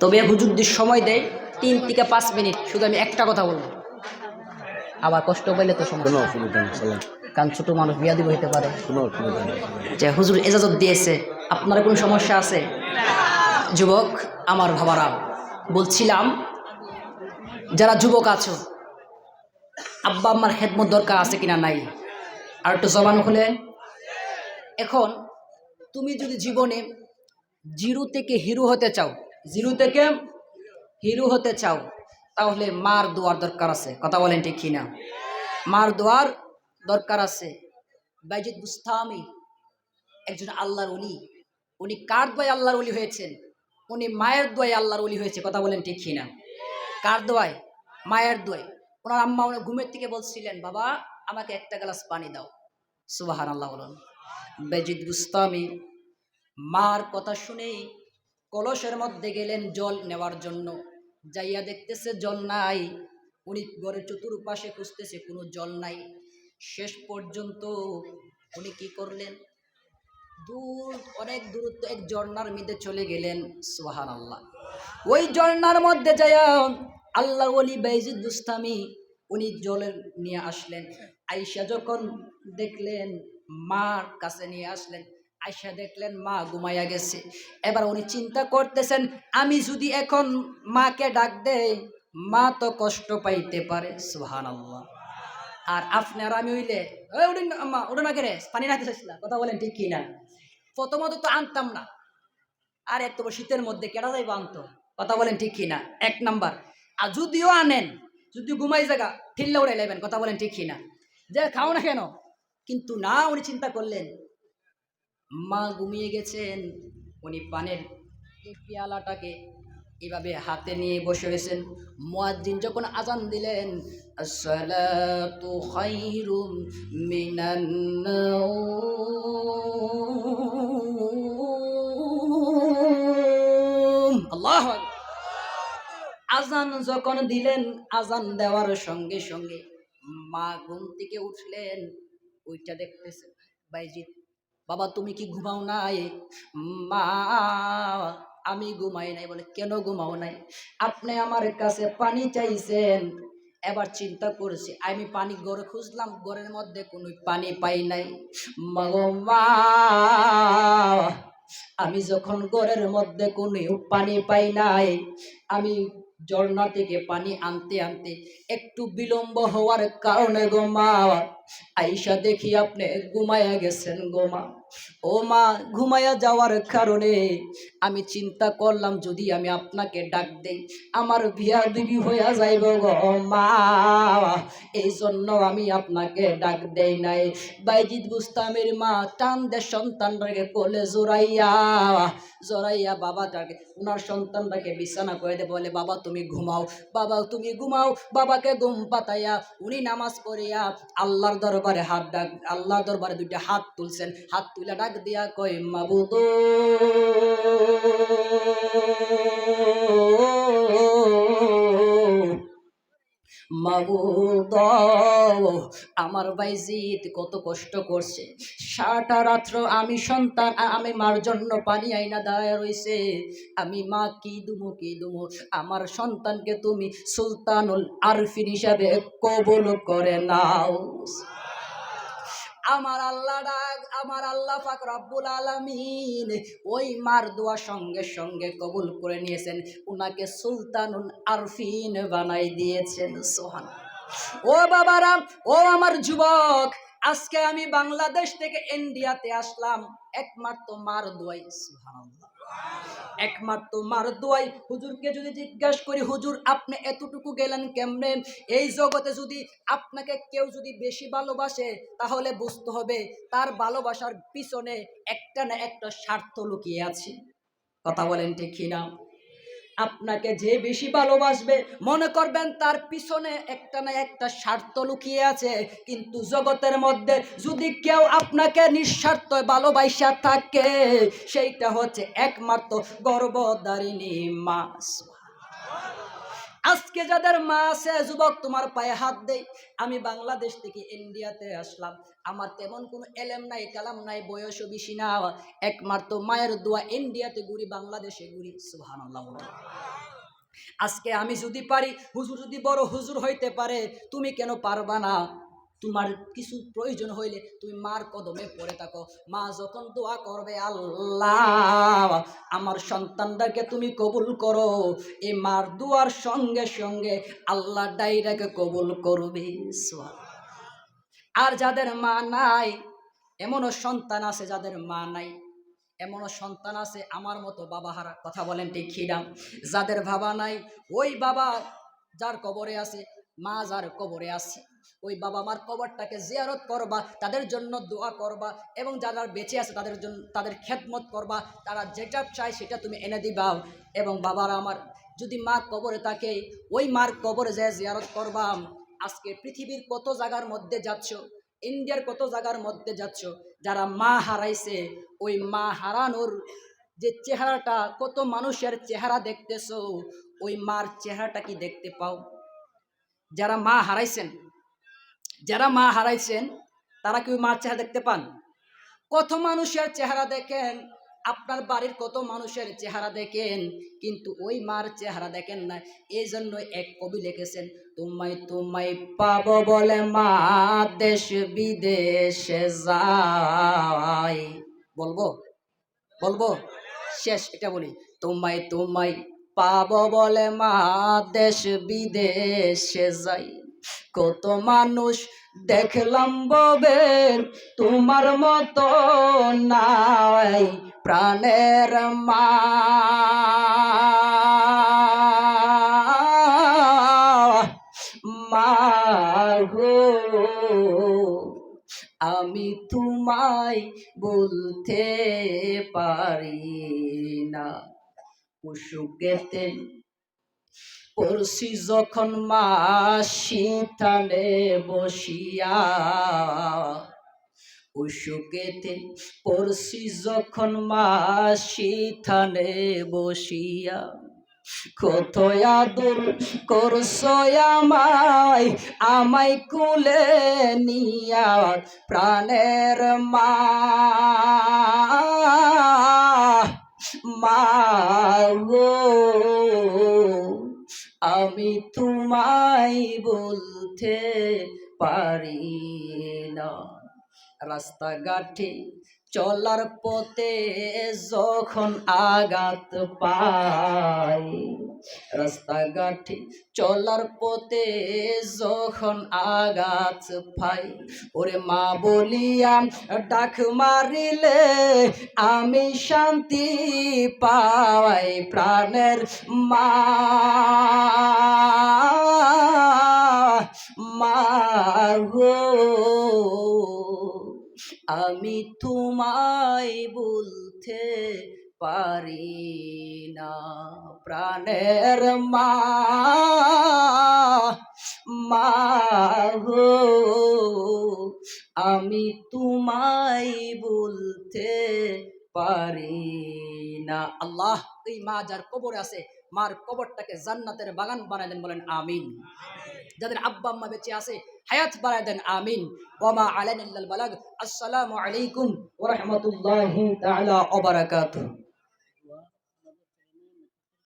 তবে হুজুরদের সময় দেয় তিন থেকে পাঁচ মিনিট শুধু আমি একটা কথা বলব। আবার কষ্ট পাইলে তো সমস্যা। কারণ ছোট মানুষ বিয়া দিব হইতে পারে। যে হুজুর এজাজত দিয়েছে আপনার কোনো সমস্যা আছে? যুবক আমার ভাবারা বলছিলাম যারা যুবক আছো আব্বা আম্মার খেদমত দরকার আছে কিনা নাই? আর একটু জবান খুলে। এখন তুমি যদি জীবনে জিরো থেকে হিরো হতে চাও জিরো থেকে হিরো হতে চাও, তাহলে মার দোয়ার দরকার আছে। কথা বলেন ঠিক কিনা? মার দোয়ার দরকার আছে। বাইজিদ বুস্তামি, একজন আল্লাহর অলি উনি কার দোয়ায় আল্লাহর অলি হয়েছেন? উনি মায়ের দোয়ায় আল্লাহর অলি হয়েছে, কথা বলেন ঠিক কিনা? কার দোয়ায়? মায়ের দোয়ায়। ওনার আম্মা ওনার ঘুমের থেকে বলছিলেন, বাবা, আমাকে একটা গ্লাস পানি দাও। সুবাহান আল্লাহ বলুন। বেজিদ বুস্তামি মার কথা শুনেই কলসের মধ্যে গেলেন জল নেওয়ার জন্য। যাইয়া দেখতেছে জল নাই। উনি ঘরের চতুর্পাশে খুঁজতেছে, কোনো জল নাই। শেষ পর্যন্ত উনি কি করলেন? দূর, অনেক দূরত্ব এক ঝর্নার মধ্যে চলে গেলেন সোহান আল্লাহ ওই ঝর্নার মধ্যে যাইয়া আল্লাহ অলি বাইজিদ দুস্তামি উনি জলের নিয়ে আসলেন। আইসা যখন দেখলেন, মার কাছে নিয়ে আসলেন আইসা দেখলেন মা ঘুমাইয়া গেছে। এবার উনি চিন্তা করতেছেন আমি যদি এখন মাকে ডাক দেই মা তো কষ্ট পাইতে পারে সুহান আল্লাহ আর আপনার আমি হইলে উঠুন না, আম্মা উঠো না কেরে পানি রাখতে চাইছিলাম কথা বলেন ঠিক কি না প্রথমত তো আনতাম না। আর এত শীতের মধ্যে কেটা যাইব আনতো? কথা বলেন ঠিক কি না এক নাম্বার। আর যদিও আনেন যদি ঘুমাই জায়গা ঠিল্লা উড়ে নেবেন কথা বলেন ঠিক কি না যে খাও না কেন? কিন্তু না উনি চিন্তা করলেন মা ঘুমিয়ে গেছেন। উনি পানের পেয়ালাটাকে এভাবে হাতে নিয়ে বসে রয়েছেন। মুয়াজ্জিন যখন আজান দিলেন, আসসালাতু খায়রুম মিনান আল্লাহ আজান যখন দিলেন, আজান দেওয়ার সঙ্গে সঙ্গে মা ঘুম থেকে উঠলেন। ওইটা দেখতেছে বাইজিৎ বাবা, তুমি কি ঘুমাও নাই? মা, আমি ঘুমাই নাই বলে কেন ঘুমাও নাই? আপনি আমার কাছে পানি চাইছেন, এবার চিন্তা করেছি, আমি পানি গড়ে খুঁজলাম গড়ের মধ্যে কোনো পানি পাই নাই। মা আমি যখন গড়ের মধ্যে কোনো পানি পাই নাই, আমি ঝর্ণা থেকে পানি আনতে আনতে একটু বিলম্ব হওয়ার কারণে গো মা, আইসা দেখি আপনি ঘুমায়া গেছেন গো মা। ও মা ঘুমায়া যাওয়ার কারণে আমি চিন্তা করলাম যদি আমি আপনাকে ডাক দেই, আমার বিয়া দিবি হইয়া যাইব গো মা। এই জন্য আমি আপনাকে ডাক দেই নাই। বাইজিদ গুস্তামের মা টান দে সন্তানটাকে কোলে জোরাইয়া জোরাইয়া বাবাটাকে ওনার সন্তানটাকে বিছানা করে দে বলে, বাবা, তুমি ঘুমাও, বাবা, তুমি ঘুমাও, বাবাকে ঘুম পাতাইয়া, উনি নামাজ পড়িয়া আল্লাহর দরবারে হাত ডাক, আল্লাহর দরবারে দুইটা হাত তুলছেন, হাত তুলে ডাক দিয়া কয় মাবুদ মাবুদ আমার বাইজিৎ কত কষ্ট করছে। সারাটা রাত্র আমি সন্তান, আমি মার জন্য পানি আইনা দাঁড়ায় রইছে। আমি মা কি দুমো কি দুমো? আমার সন্তানকে তুমি সুলতানুল আরফিন হিসাবে কবুল করে নাও। আমার আল্লাহ ডাক, আমার আল্লাহ পাক রব্বুল আলামিন ওই মার দোয়া সঙ্গে সঙ্গে কবুল করে নিয়েছেন। উনাকে সুলতানুন আরফিন বানাই দিয়েছেন সোহান ও বাবারা, ও আমার যুবক, আজকে আমি বাংলাদেশ থেকে ইন্ডিয়াতে আসলাম, একমাত্র মার দোয়াই, সুবহানাল্লাহ। একমাত্র মার দোয়াই। হুজুরকে যদি জিজ্ঞাসা করি, হুজুর, আপনি এতটুকু গেলেন কেমনে? এই জগতে যদি আপনাকে কেউ যদি বেশি ভালোবাসে, তাহলে বুঝতে হবে তার ভালোবাসার পিছনে একটা না একটা স্বার্থ লুকিয়ে আছে। কথা বলেন ঠিক না আপনাকে যে বেশি ভালোবাসবে, মনে করবেন তার পিছনে একটা না একটা স্বার্থ লুকিয়ে আছে। কিন্তু জগতের মধ্যে যদি কেউ আপনাকে নিঃস্বার্থ ভালোবাসা থাকে, সেইটা হচ্ছে একমাত্র গর্বদারিণী মা আজকে যাদের মা আছে, যুবক, তোমার পায়ে হাত দেই। আমি বাংলাদেশ থেকে ইন্ডিয়াতে আসলাম। আমার তেমন কোনো এলেম নাই, কালাম নাই, বয়সও বেশি না। একমাত্র মায়ের দোয়া, ইন্ডিয়াতে ঘুরি, বাংলাদেশে ঘুরি। সুহান আজকে আমি যদি পারি, হুজুর যদি বড় হুজুর হইতে পারে, তুমি কেন পারবা না? তোমার কিছু প্রয়োজন হইলে তুমি মার কদমে পড়ে থাকো। মা যখন দোয়া করবে, আল্লাহ, আমার সন্তানটাকে তুমি কবুল করো। এই মার দোয়ার সঙ্গে সঙ্গে আল্লাহ ডাইরাকে কবুল করবে। আর যাদের মা নাই, এমনও সন্তান আছে যাদের মা নাই। এমনও সন্তান আছে আমার মতো বাবা হারা। কথা বলেন ঠিক খিরাম যাদের বাবা নাই, ওই বাবা যার কবরে আছে মা যার কবরে আছে। ওই বাবা মার কবরটাকে জিয়ারত করবা, তাদের জন্য দোয়া করবা এবং যারা বেঁচে আছে তাদের জন্য তাদের খেদমত করবা, তারা যেটা চায় সেটা তুমি এনে দিবা এবং বাবার আমার, যদি মা কবরে থাকে, ওই মার কবরে যে জিয়ারত করবা। আজকে পৃথিবীর কত জায়গার মধ্যে যাচ্ছ, ইন্ডিয়ার কত জায়গার মধ্যে যাচ্ছ, যারা মা হারাইছে, ওই মা হারানোর যে চেহারাটা, কত মানুষের চেহারা দেখতেছো, ওই মার চেহারাটা কি দেখতে পাও? যারা মা হারাইছেন, যারা মা হারাইছেন, তারা কি মার চেহারা দেখতে পান? কত মানুষের চেহারা দেখেন, আপনার বাড়ির কত মানুষের চেহারা দেখেন, কিন্তু ওই মার চেহারা দেখেন না। এই জন্য এক কবি লিখেছেন, তোমায় তোমায় পাবো বলে মা দেশ বিদেশে যায়। বলব? বলব? শেষ, এটা বলি। তোমায় তোমায় পাবো বলে মা দেশ বিদেশে যাই। কত মানুষ দেখলাম ববে তোমার মতো নাই প্রাণের মা। আমি তোমায় বলতে পারি না। অসুখেতে পড়ছি যখন মা শীতালে বসিয়া। অসুখেতে পড়ছি যখন মা শীতালে বসিয়া। কত আদর করছ আমায় আমায় কুলে নিয়া প্রাণের মা। মা গো আমি তোমায় বলতে পারি না। রাস্তাঘাটে চলার পথে যখন আঘাত পাই রাস্তাঘাটে চলার পথে যখন আঘাত পাই ওরে মা বলিয়া ডাক মারিলে আমি শান্তি পাই প্রাণের মা। মা আমি তোমায় বলতে পারি না। প্রাণের মা গো, আমি তোমায় বলতে পারি না। আল্লাহ, এই মা যার কবরে আছে মার কবরটাকে জান্নাতের বাগান বানাই দেন বলেন আমিন। যাদের আব্বা আম্মা বেঁচে আছে, হায়াত বাড়ায় দেন আমিন। ওমা আলাইন বালাগ, আসসালামু আলাইকুম ওয়া রাহমাতুল্লাহি তাআলা